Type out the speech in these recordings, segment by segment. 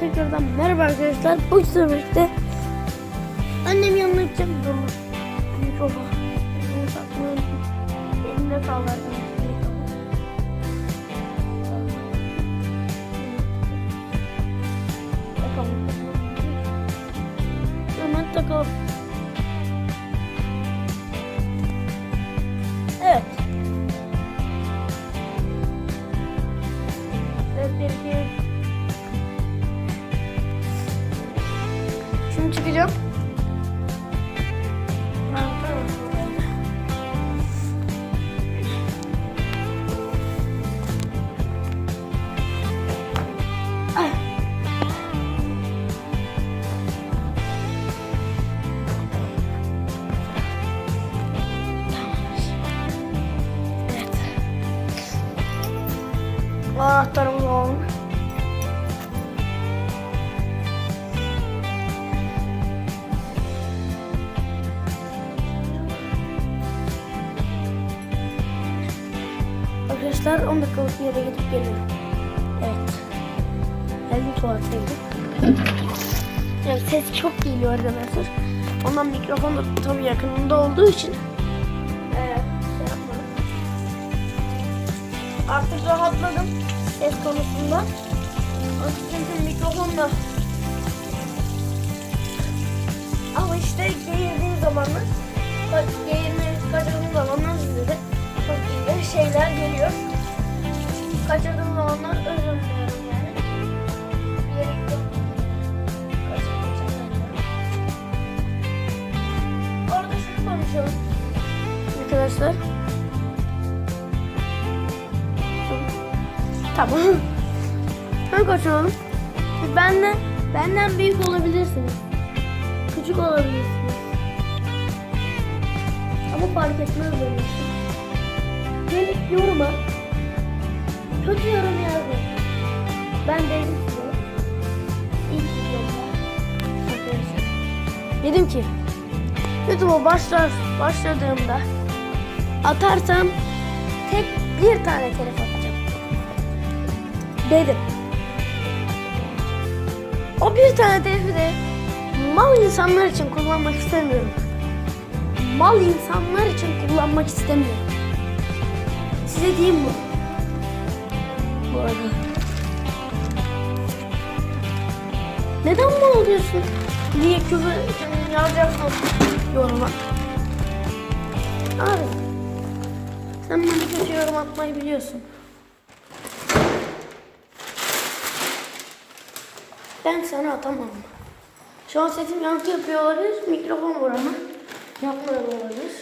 tekrardan merhaba arkadaşlar. Bu sefer annem yanına gideceğim. Dur. Mikrofon. Bunu takmayı elimde kaldı. Hemen takalım. Arkadaşlar 10 dakikalık bir yere gidip geliyorum. Evet. Geldim tuvalete gidip. Yani ses çok geliyor arkadaşlar. Ondan mikrofon da tabii yakınında olduğu için. Şey. Artık rahatladım ses konusunda. Artık çünkü mikrofonla ama işte geğirdiğim zamanlar, geğirme kaçırdığım zamanlar size de çok iyi şeyler geliyor. Kaçırdığım zamanlar özür diliyorum yani. Bir yere gittim. Kaçırdım, kaçırdım. Orada şunu konuşalım. Arkadaşlar. Tamam. Konuşalım. Siz benden, benden büyük olabilirsiniz. Küçük olabilirsiniz. Ama fark etmez benim için. Gelip yoruma kötü yorum yazmayın. Ben dedim size ilk videomda. Dedim ki YouTube'a başlar, başladığımda atarsam tek bir tane telef atacağım. Dedim. O bir tane telifi de mal insanlar için kullanmak istemiyorum. Mal insanlar için kullanmak istemiyorum. Size diyeyim bu. Bu arada. Neden mal oluyorsun? Diye küfür yazacaksın yoruma. Abi. Sen bana kötü yorum atmayı biliyorsun. Ben sana atamam. Şu an sesim yankı yapıyor olabilir. Mikrofon var ama. Yapmıyor olabilir.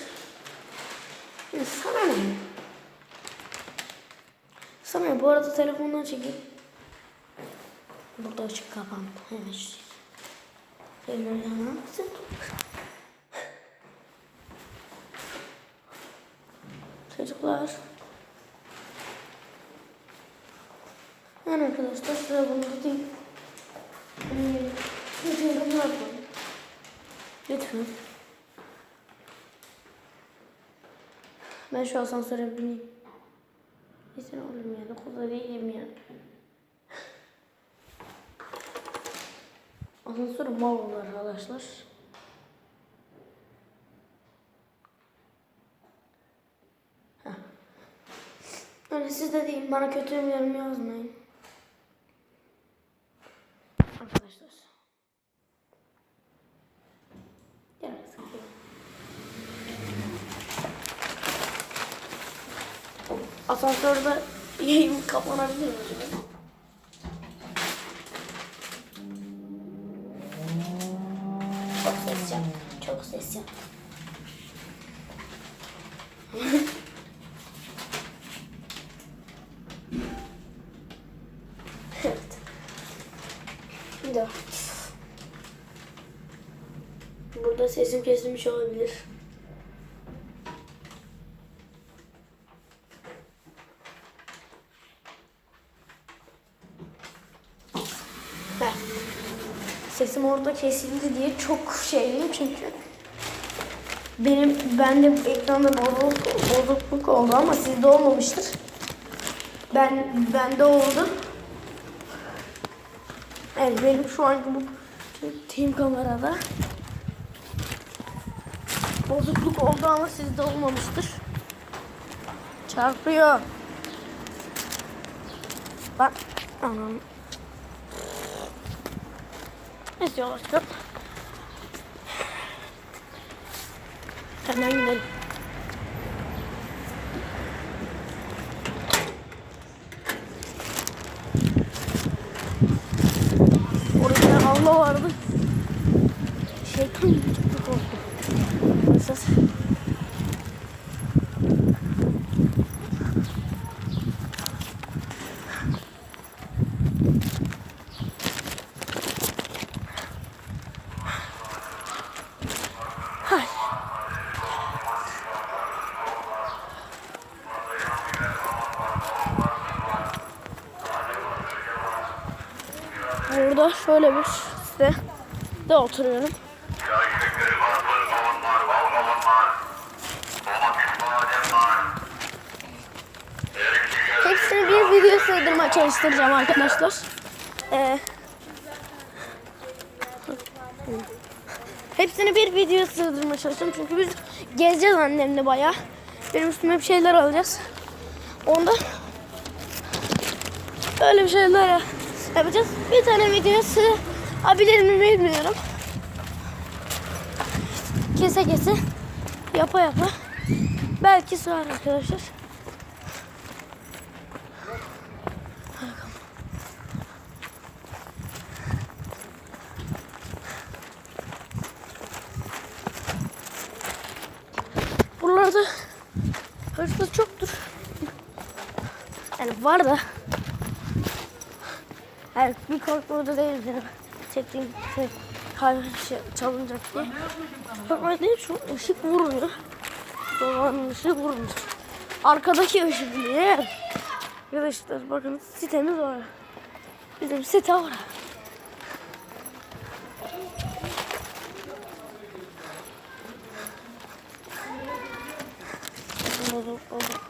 Şimdi sana ne? Ne? Bu arada telefondan çekeyim. Burada açık kapandı. Evet. Şöyle yana. Çocuklar. Yani arkadaşlar bunu tutayım. Ee, Lütfen yorumlar koyun. Lütfen. Ben şu asansöre bineyim. Neyse oğlum ya. Okulda değilim ya. Asansör mal oldu arkadaşlar. Heh. Öyle siz de deyin. Bana kötü yorum yazmayın. Asansörde yayın kapanabilir mi? Çok ses yap. Çok ses yap. evet. Şimdi Burada sesim kesilmiş olabilir. Heh. Sesim orada kesildi diye çok şeyliyim çünkü benim bende ekranda bozukluk, bozukluk oldu ama sizde olmamıştır. Ben bende oldu. Evet benim şu anki bu team kamerada bozukluk oldu ama sizde olmamıştır. Çarpıyor. Bak. Anam. Neyse yavaş yap. Hemen gidelim. Orada avla vardı. Şeytan çok korktum. Esas. Burada şöyle bir site de oturuyorum. Hepsini bir video sığdırma çalıştıracağım arkadaşlar. Ee, hepsini bir video sığdırma çalışacağım çünkü biz gezeceğiz annemle bayağı. Benim üstüme bir şeyler alacağız. Onda öyle bir şeyler yapacağız. Bir tane video sığabilir mi bilmiyorum. Kese kese yapa yapa belki sığar arkadaşlar. Buralarda hırsız çoktur. Yani var da. Yani bir korkma da değil benim. Çektiğim şey, kahve şey, çalınacak diye. Korkma değil şu ışık vurmuyor. Dolanın ışığı vurmuyor. Arkadaki ışık niye? Arkadaşlar bakın sitemiz var. Bizim site var. Bozuk bozuk.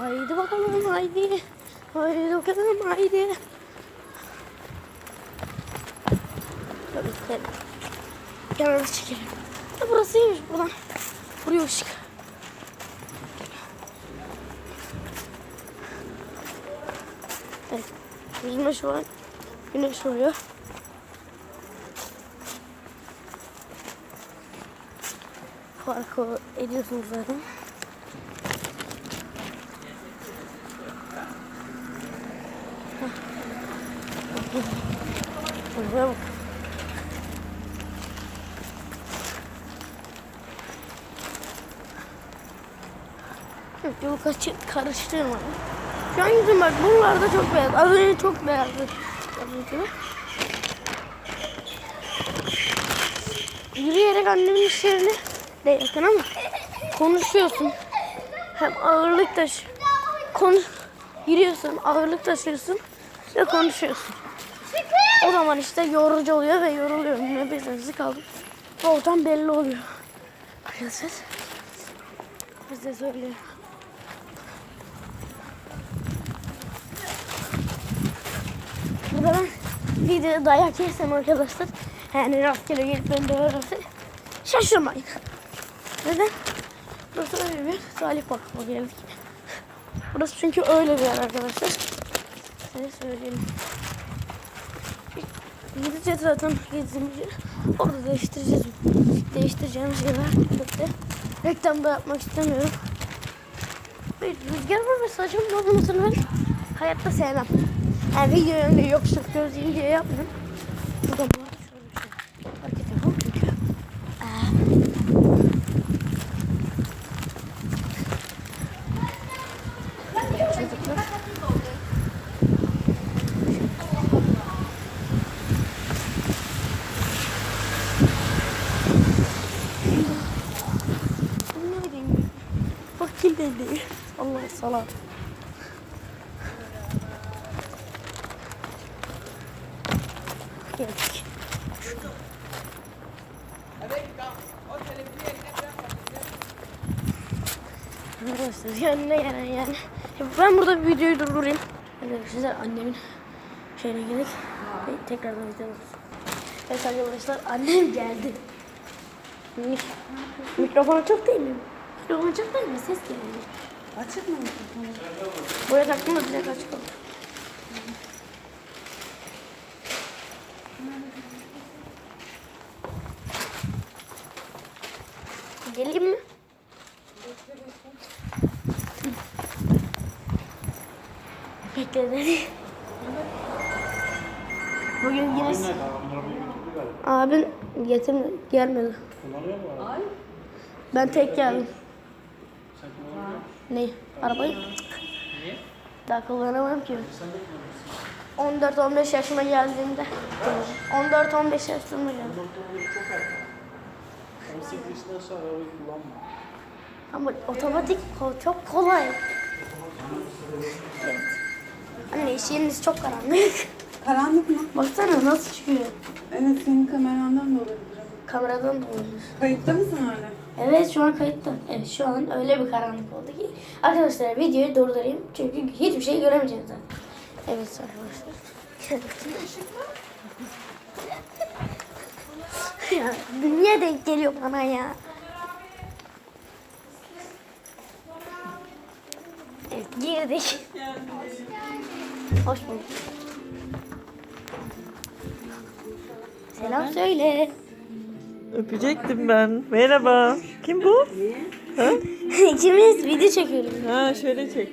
Haydi bakalım haydi. Haydi bakalım haydi. Tabii. Kenara çekelim. Ya burasıymış buradan. Buraya ışık. Evet. Yüzüme şu an güneş oluyor. Farkı ediyorsunuz zaten. Buraya bak. Yok, kaçı, karıştırma. Şu an yüzüm bak buralarda çok beyaz. Az önce çok beyazdı. Yürüyerek annemin iş yerine de yakın ama konuşuyorsun. Hem ağırlık taşı. Konuş, yürüyorsun, ağırlık taşıyorsun ve konuşuyorsun. O zaman işte yorucu oluyor ve yoruluyorum. Nefes kaldım. Ortam belli oluyor. Arkadaşlar. Size söylüyorum. Burada ben videoda dayak yersem arkadaşlar yani rastgele gelip beni döverse şaşırmayın. Neden? Burası öyle bir. Salih Park'a geldik. Burası çünkü öyle bir yer arkadaşlar. Size söyleyeyim. Gideceğiz zaten gezdiğimiz yer. Orada değiştireceğiz. Değiştireceğimiz şeyler. Yok de. Reklam da yapmak istemiyorum. Bir rüzgar var ve saçımın olmasını ben hayatta sevmem. Yani video önünde yok sırf gözlüğüm diye yapmıyorum. Bu da bu arada şöyle bir şey. Hareket yapalım çünkü. Ee, çocuklar. Nereden? Dedi. Allah salak. Geldik. Arkadaşlar yanına gelen yani. Ben burada bir videoyu durdurayım. Arkadaşlar annemin şeyine. Ve tekrardan videomuz. Evet arkadaşlar annem geldi. Mik- Mikrofonu çok değil mi? Mikrofonu çok değil mi? Ses geliyor. Açık mı? Buraya taktım da direkt açık oldu. Geleyim mi? Bekle dedi. Bugün yine abin getirmedi, gelmedi. Ben tek geldim. Ne? Arabayı? Daha kullanamam ki. 14-15 yaşıma geldiğimde. 14-15 yaşıma geldim. 18 yaşından sonra arabayı kullanma. Ama otomatik çok kolay. Evet. Anne iş yeriniz çok karanlık. Karanlık mı? Baksana nasıl çıkıyor. Evet senin kamerandan da olabilir. Kameradan da olmuş. Kayıtta mısın hala? Evet şu an kayıtta. Evet şu an öyle bir karanlık oldu ki. Arkadaşlar videoyu durdurayım. Çünkü hiçbir şey göremeyeceğiz zaten. Evet arkadaşlar. ya niye denk geliyor bana ya? Evet girdik. Hoş bulduk. Selam söyle. Öpecektim ben. Merhaba. Kim bu? İkimiz video çekiyoruz. Ha şöyle çek.